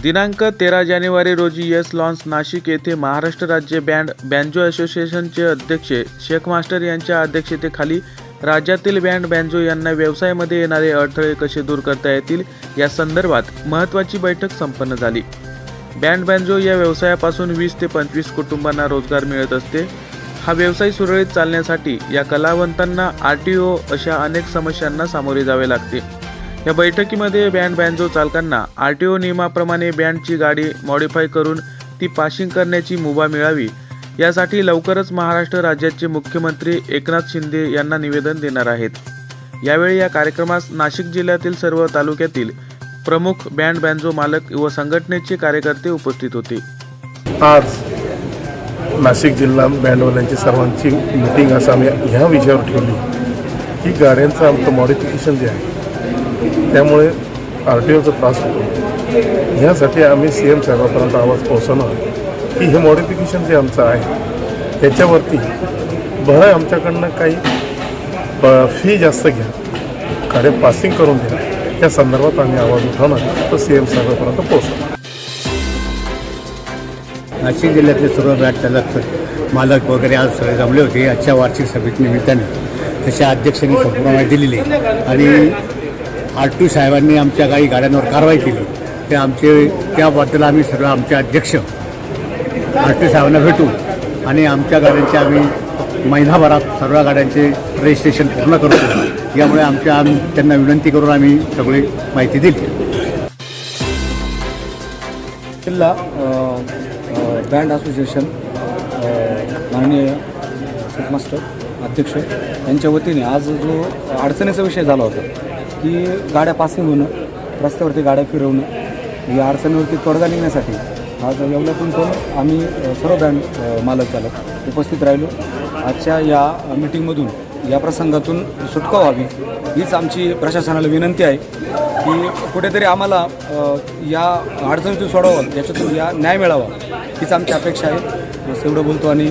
दिनांक तेरा जानेवारी रोजी येस लॉन्स नाशिक येथे महाराष्ट्र राज्य बँड बँजो असोसिएशनचे अध्यक्ष शेख मास्टर यांच्या अध्यक्षतेखाली राज्यातील बँड बँजो यांना व्यवसायामध्ये येणारे अडथळे कसे दूर करता येतील या संदर्भात महत्त्वाची बैठक संपन्न झाली. बँड बँजो या व्यवसायापासून वीस ते पंचवीस कुटुंबांना रोजगार मिळत असते. हा व्यवसाय सुरळीत चालण्यासाठी या कलावंतांना आर टी ओ अशा अनेक समस्यांना सामोरे जावे लागते. या बैठकीमध्ये बँड बँजो चालकांना आर टी ओ नियमाप्रमाणे बँडची गाडी मॉडिफाय करून ती पासिंग करण्याची मुभा मिळावी. यासाठी लवकरच महाराष्ट्र राज्याचे मुख्यमंत्री एकनाथ शिंदे यांना निवेदन देणार आहेत. यावेळी या कार्यक्रमास नाशिक जिल्ह्यातील सर्व तालुक्यातील प्रमुख बँड बँजो मालक व संघटनेचे कार्यकर्ते उपस्थित होते. आज नाशिक जिल्हा बँडवाल्यांची सर्वांची मिटिंग असं आम्ही ह्या विषयावर ठेवली. की गाड्यांचं आमचं मॉडिफिकेशन जे आहे त्यामुळे आर टी ओचा त्रास होतो. ह्यासाठी आम्ही सी एम साहेबापर्यंत आवाज पोहोचवणार की हे मॉडिफिकेशन जे आमचं आहे त्याच्यावरती बरं आमच्याकडनं काही फी जास्त घ्या. गाड्या पासिंग करून द्या. या संदर्भात आम्ही आवाज उठवणार तो सी एम साहेबापर्यंत पोहोचवणार नाशिक जिल्ह्यातले सर्व बॅट चालक मालक वगैरे आज सगळे जमले होते. आजच्या वार्षिक सभेत निमित्ताने तशा अध्यक्षांनी संपूर्ण माहिती दिलेली आणि आर टी साहेबांनी आमच्या काही गाड्यांवर कारवाई केली. ते आमचे त्याबद्दल आम्ही सर्व आमचे अध्यक्ष आर टी साहेबांना भेटू आणि आमच्या गाड्यांचे आम्ही महिनाभरात सर्व गाड्यांचे रजिस्ट्रेशन पूर्ण करतो. यामुळे आमच्या आम त्यांना विनंती करून आम्ही सगळी माहिती दिली. जिल्हा बँड असोसिएशन माननीय मास्टर अध्यक्ष यांच्या वतीने आज जो अडचणीचा विषय झाला होता की गाड्या पासिंग होणं रस्त्यावरती गाड्या फिरवणं या अडचणीवरती तोडगा निघण्यासाठी आज एवढ्यातून पण आम्ही सर्व बँड मालक चालक उपस्थित राहिलो. आजच्या या मिटिंगमधून या प्रसंगातून सुटका व्हावी हीच आमची प्रशासनाला विनंती आहे की कुठेतरी आम्हाला या अडचणीतून सोडावं याच्यातून या न्याय मिळावा हीच आमची अपेक्षा आहे. बस एवढं बोलतो आणि